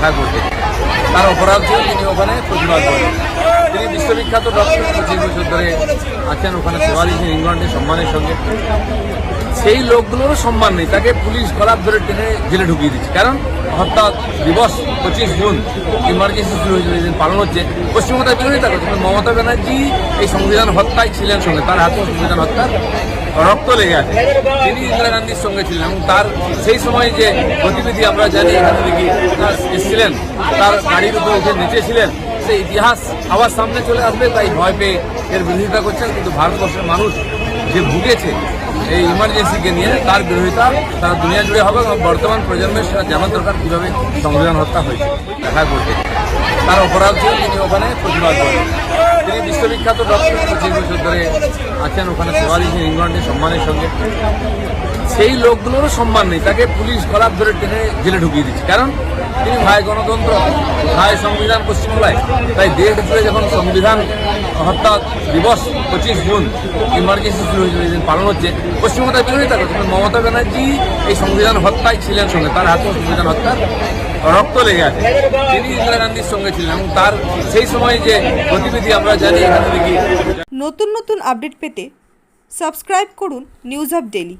দেখা করতে তার অপরাধ তিনি ওখানে প্রতিবাদ করেন। তিনি বিশ্ববিখ্যাত ডক্টর পঁচিশ বছর ধরে আছেন, ওখানে দিয়েছেন ইংল্যান্ডের সম্মানের সঙ্গে। সেই লোকগুলোরও সম্মান নেই। তাকে পুলিশ গলাপ ধরে টেনে জেলে ঢুকিয়ে দিচ্ছে। কারণ হত্যা দিবস পঁচিশ জুন ইমার্জেন্সি শুরু হয়েছিল পালন হচ্ছে। পশ্চিমবঙ্গের বিরোধিতা করছে মমতা ব্যানার্জি এই সংবিধান হত্যায় ছিলেন সঙ্গে, তার হাতে সংবিধান হত্যার রক্ত লেগে আছে। তিনি ইন্দিরা গান্ধীর সঙ্গে ছিলেন এবং তার সেই সময় যে গতিবিধি আমরা জানি, এখানে দেখি এসেছিলেন, তার গাড়ির উপর উঠে নেচেছিলেন, সেই ইতিহাস আবার সামনে চলে আসবে, তাই ভয় পেয়ে এর বিরোধিতা করছেন। কিন্তু ভারতবর্ষের মানুষ যে ভুগেছে এই ইমার্জেন্সিকে নিয়ে, তার বিরোধিতা তারা দুনিয়া জুড়ে হবে এবং বর্তমান প্রজন্মের সেটা জানা দরকার কীভাবে সংবিধান হত্যা হয়েছে, দেখা করতে তার অপরাধ ছিল তিনি ওখানে প্রতিবাদ করেন। তিনি বিশ্ববিখ্যাত ডক্টর পঁচিশ বছর ধরে আছেন, ওখানে সেবা দিয়েছেন ইংল্যান্ডের সম্মানের সঙ্গে। সেই লোকগুলোরও সম্মান নেই, তাকে পুলিশ গলাপ ধরে টেনে জেলে ঢুকিয়ে দিচ্ছে। কারণ তিনি ভাই গণতন্ত্র, ভাই সংবিধান পশ্চিমবাংলায়। তাই দেশ জুড়ে যখন সংবিধান হত্যা দিবস পঁচিশ জুন ইমার্জেন্সি শুরু হয়েছিল পালন হচ্ছে পশ্চিমবঙ্গের বিরোধিতা করছে মমতা ব্যানার্জি এই সংবিধান হত্যায় ছিলেন সঙ্গে, তার হাতে সংবিধান হত্যার রক্ত লেগে আছে। তিনি ইন্দিরা গান্ধীর সঙ্গে ছিলেন এবং তার সেই সময় যে গতিবিধি আমরা জানি, এখানে দেখি। নতুন নতুন আপডেট পেতে সাবস্ক্রাইব করুন নিউজ আপ ডেলি